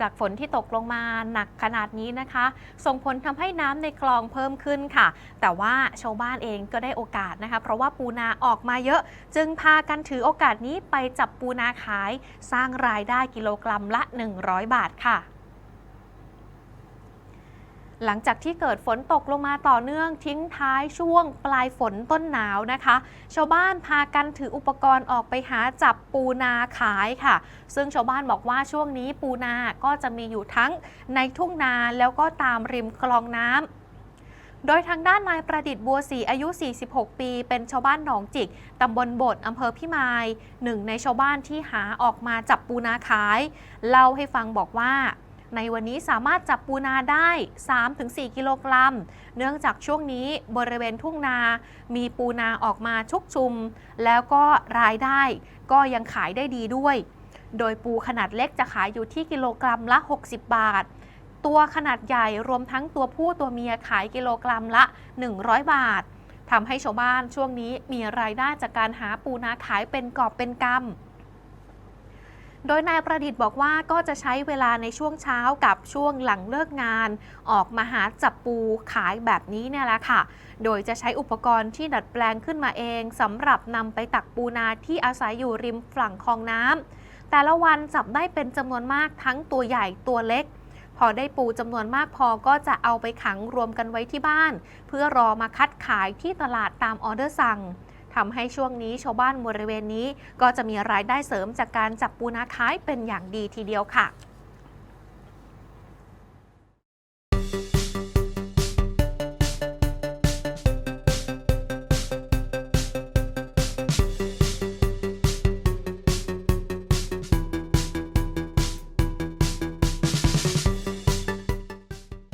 จากฝนที่ตกลงมาหนักขนาดนี้นะคะ ส่งผลทำให้น้ำในคลองเพิ่มขึ้นค่ะ แต่ว่าชาวบ้านเองก็ได้โอกาสนะคะ เพราะว่าปูนาออกมาเยอะ จึงพากันถือโอกาสนี้ไปจับปูนาขาย สร้างรายได้กิโลกรัมละ 100 บาทค่ะ หลังจากที่เกิดฝนตกลงมาต่อเนื่องทิ้งท้ายช่วงปลายฝนต้นหนาวนะคะ ชาวบ้านพากันถืออุปกรณ์ออกไปหาจับปูนาขายค่ะ ซึ่งชาวบ้านบอกว่าช่วงนี้ปูนาก็จะมีอยู่ทั้งในทุ่งนาแล้วก็ตามริมคลองน้ำโดยทางด้านนายประดิษฐ์บัวศรีอายุ 46 ปี เป็นชาวบ้านหนองจิก ตำบลบดอำเภอพิมายหนึ่งในชาวบ้านที่หาออกมาจับปูนาขาย เล่าให้ฟังบอกว่า ในวันนี้สามารถจับปูนาได้ 3-4 กิโลกรัม เนื่องจากช่วงนี้บริเวณทุ่งนา มีปูนาออกมาชุกชุม แล้วก็รายได้ก็ยังขายได้ดีด้วย โดยปูขนาดเล็กจะขายอยู่ที่กิโลกรัมละ 60 บาท ตัวขนาดใหญ่รวมทั้งตัวผู้ตัวเมียขายกิโลกรัมละ 100 บาททำให้ชาวบ้านช่วงนี้มีรายได้จากการหาปูนาขายเป็นกอบเป็นกำ โดยนายประดิษฐ์บอกว่าก็จะใช้เวลาในช่วงเช้ากับช่วงหลังเลิกงาน ออกมาหาจับปูขายแบบนี้เนี่ยแหละค่ะ โดยจะใช้อุปกรณ์ที่ดัดแปลงขึ้นมาเองสำหรับนำไปตักปูนาที่อาศัยอยู่ริมฝั่งคลองน้ำแต่ละวันจับได้เป็นจำนวนมากทั้งตัวใหญ่ตัวเล็กพอได้ปูจำนวนมากพอก็จะเอาไปขังรวมกันไว้ที่บ้าน เพื่อรอมาคัดขายที่ตลาดตามออเดอร์สั่ง ทำให้ช่วงนี้ชาวบ้านบริเวณนี้ ก็จะมีรายได้เสริมจากการจับปูนาขายเป็นอย่างดีทีเดียวค่ะ